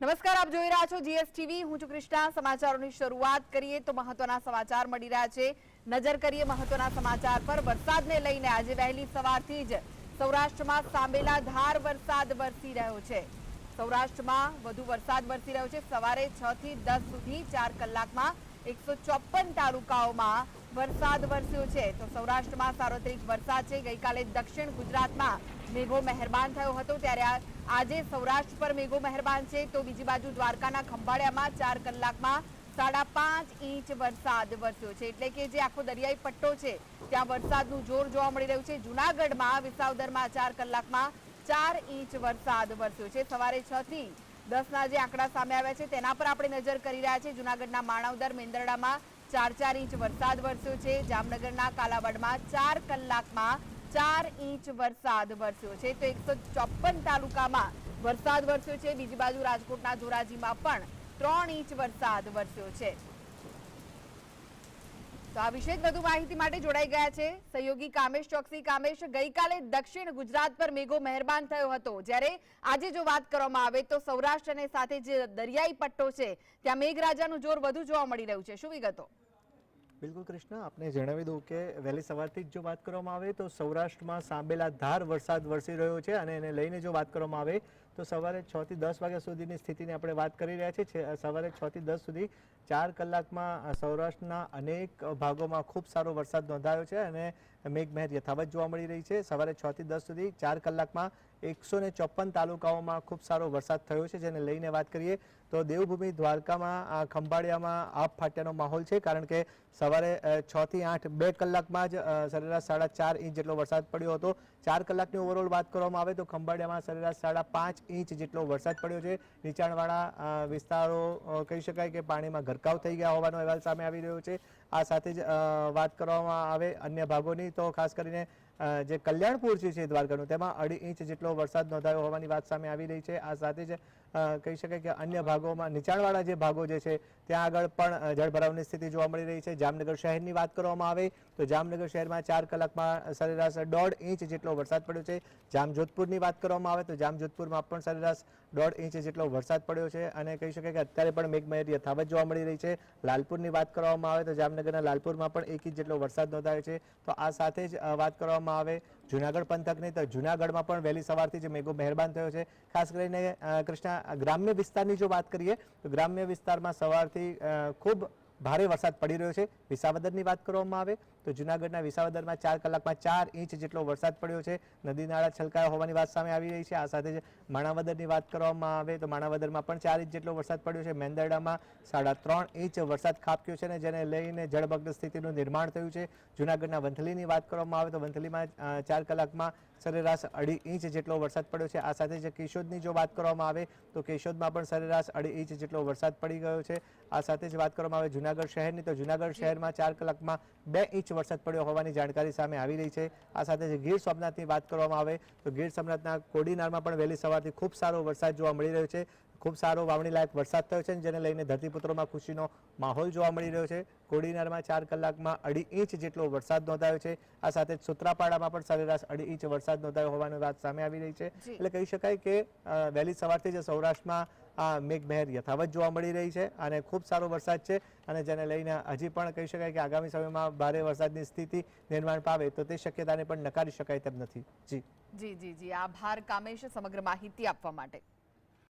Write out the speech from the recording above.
નમસ્કાર, આપ જોઈ રહ્યા છો જીએસટીવી. હું છું કૃષ્ણા સમાચારોની શરૂઆત કરીએ તો મહત્વના સમાચાર મળી રહ્યા છે. નજર કરીએ મહત્વના સમાચાર પર. વરસાદને લઈને આજે વહેલી સવારથી જ સૌરાષ્ટ્રમાં સાંભેલા ધાર વરસાદ વરસી રહ્યો છે. સૌરાષ્ટ્રમાં વધુ વરસાદ વરસી રહ્યો છે. સવારે છ થી દસ સુધી ચાર કલાકમાં એકસો ચોપન તાલુકાઓમાં વરસાદ વરસ્યો છે. તો સૌરાષ્ટ્રમાં સાર્વત્રિક વરસાદ છે. ગઈકાલે દક્ષિણ ગુજરાતમાં મેઘો મહેરબાન થયો હતો. ત્યારે આજે સૌરાષ્ટ્ર પર મેઘો મહેરબાન છે. તો બીજી બાજુ દ્વારકાના ખંભાળિયામાં ચાર કલાકમાં સાડા પાંચ ઇંચ વરસાદ વરસ્યો છે. એટલે કે જે આખો દરિયાઈ પટ્ટો છે, ત્યાં વરસાદનું જોર જોવા મળી રહ્યું છે. જુનાગઢમાં, વિસાવદરમાં ચાર કલાકમાં ચાર ઇંચ વરસાદ વરસ્યો છે. સવારે છ થી દસના જે આંકડા સામે આવ્યા છે, તેના પર આપણે નજર કરી રહ્યા છે જુનાગઢના માણાવદર, મેંદરડામાં ચાર ચાર ઇંચ વરસાદ વરસ્યો છે. જામનગરના કાલાવડમાં ચાર કલાકમાં ચાર ઇંચ વરસાદ વરસ્યો છે. તો એકસો ચોપન તાલુકામાં વરસાદ વરસ્યો છે. બીજી બાજુ રાજકોટના ધોરાજીમાં પણ ત્રણ ઇંચ વરસાદ વરસ્યો છે. તો આ વિશે વધુ માહિતી માટે જોડાઈ ગયા છે. સહયોગી કામેશ ચોકસી. કામેશ, ગઈકાલે દક્ષિણ ગુજરાત પર મેઘો મહેરબાન થયો હતો. જ્યારે આજે જો વાત કરવામાં આવે તો સૌરાષ્ટ્ર અને સાથે જે દરિયાઈ પટ્ટો છે, ત્યાં મેઘરાજાનું જોર વધુ જોવા મળી રહ્યું છે. શું વિગતો? બિલકુલ કૃષ્ણ, આપને જણાવી દઉં કે વહેલી સવારથી જ જો વાત કરવામાં આવે તો સૌરાષ્ટ્રમાં સાંભેલા ધાર વરસાદ વરસી રહ્યો છે અને એને લઈને જો વાત કરવામાં આવે તો સવારે છ થી દસ વાગ્યા સુધીની સ્થિતિની આપણે વાત કરી રહ્યા છીએ. સવારે છ થી દસ સુધી ચાર કલાકમાં સૌરાષ્ટ્રના અનેક ભાગોમાં ખૂબ સારો વરસાદ નોંધાયો છે અને મેઘમહેર યથાવત જોવા મળી રહી છે. સવારે છ થી દસ સુધી ચાર કલાકમાં એકસો ને ચોપન તાલુકાઓમાં ખૂબ સારો વરસાદ થયો છે. જેને લઈને વાત કરીએ તો દેવભૂમિ, દ્વારકામાં ખંભાળિયામાં આપ ફાટ્યાનો માહોલ છે કારણ કે સવારે છ થી આઠ બે કલાકમાં જ સરેરાશ સાડા ચાર ઇંચ જેટલો વરસાદ પડ્યો હતો. ચાર કલાકની ઓવરઓલ વાત કરવામાં આવે તો ખંભાળિયામાં સરેરાશ સાડા પાંચ ઇંચ જેટલો વરસાદ પડ્યો છે. નીચાણવાળા વિસ્તારો કહી શકાય કે પાણીમાં ગરકાવ થઈ ગયા હોવાનો અહેવાલ સામે આવી રહ્યો છે. આ સાથે જ વાત કરવામાં આવે અન્ય ભાગોની. તો ખાસ કરીને જે કલ્યાણપુર છે દ્વારકાનું, તેમાં અઢી ઇંચ જેટલો વરસાદ નોંધાયો હોવાની વાત સામે આવી રહી છે. આ સાથે જ કહી શકાય કે અન્ય ભાગોમાં, નીચાણવાળા જે ભાગો જે છે, ત્યાં આગળ પણ જળભરાવની સ્થિતિ જોવા મળી રહી છે. જામનગર શહેરની વાત કરવામાં આવે, તો જામનગર શહેરમાં ચાર કલાકમાં સરેરાશ દોઢ ઇંચ જેટલો વરસાદ પડ્યો છે. જામજોધપુરની વાત કરવામાં આવે, તો જામજોધપુરમાં પણ સરેરાશ દોઢ ઇંચ જેટલો વરસાદ પડ્યો છે અને કહી શકાય કે અત્યારે પણ મેઘમહેર યથાવત જોવા મળી રહી છે. લાલપુરની વાત કરવામાં આવે તો જામનગરના લાલપુરમાં પણ એક ઇંચ જેટલો વરસાદ નોંધાયો છે. તો આ સાથે જ વાત કરવામાં આવે જુનાગઢ પંથકની તો જુનાગઢમાં પણ વહેલી સવારથી જે મેઘો મહેરબાન થયો છે. ખાસ કરીને કૃષ્ણા, ગ્રામ્ય વિસ્તારની જો વાત કરીએ તો ગ્રામ્ય વિસ્તારમાં સવારથી ખૂબ ભારે વરસાદ પડી રહ્યો છે. વિસાવદરની વાત કરવામાં આવે તો જુનાગઢના વિસાવદરમાં ચાર કલાકમાં ચાર ઇંચ જેટલો વરસાદ પડ્યો છે. નદી નાળા છલકાયા હોવાની વાત સામે આવી રહી છે. આ સાથે જ માણાવદરની વાત કરવામાં આવે તો માણાવદરમાં પણ ચાર ઇંચ જેટલો વરસાદ પડ્યો છે. મેંદરડામાં સાડા ત્રણ ઇંચ વરસાદ ખાબક્યો છે ને જેને લઈને જળમગ્ન સ્થિતિનું નિર્માણ થયું છે. જુનાગઢના વંથલીની વાત કરવામાં આવે તો વંથલીમાં ચાર કલાકમાં સરેરાશ અઢી ઇંચ જેટલો વરસાદ પડ્યો છે. આ સાથે જ કેશોદની જો વાત કરવામાં આવે તો કેશોદમાં પણ સરેરાશ અઢી ઇંચ જેટલો વરસાદ પડી ગયો છે. આ સાથે જ વાત કરવામાં આવે જુનાગઢ શહેરની તો જુનાગઢ શહેરમાં ચાર કલાકમાં બે ઇંચ વરસાદ પડ્યો હોવાની જાણકારી સામે આવી રહી છે. આ સાથે જ ગીર સોમનાથની વાત કરવામાં આવે તો ગીર સોમનાથના કોડીનારમાં પણ વહેલી સવારથી ખૂબ સારો વરસાદ જોવા મળી રહ્યો છે. ખૂબ સારો વાવણી લાયક વરસાદ થયો છે જેને લઈને ધરતીપુત્રોમાં ખુશીનો માહોલ જોવા મળી રહ્યો છે. કોડીનારમાં ચાર કલાકમાં અઢી ઇંચ જેટલો વરસાદ નોંધાયો છે. આ સાથે જ સુત્રાપાડામાં પણ સરેરાશ અઢી ઇંચ વરસાદ નોંધાયો હોવાની વાત સામે આવી રહી છે. એટલે કહી શકાય કે વહેલી સવારથી જ સૌરાષ્ટ્રમાં આ મેઘમહેર યથાવત જોવા મળી રહી છે અને ખૂબ સારો વરસાદ છે અને જેને લઈને હજી પણ કહી શકાય કે આગામી સમયમાં ભારે વરસાદની સ્થિતિ નિર્માણ પામે તો તે શક્યતાને પણ નકારી શકાય તેમ નથી. જી. જી જી જી. આભાર કામેશ સમગ્ર માહિતી આપવા માટે.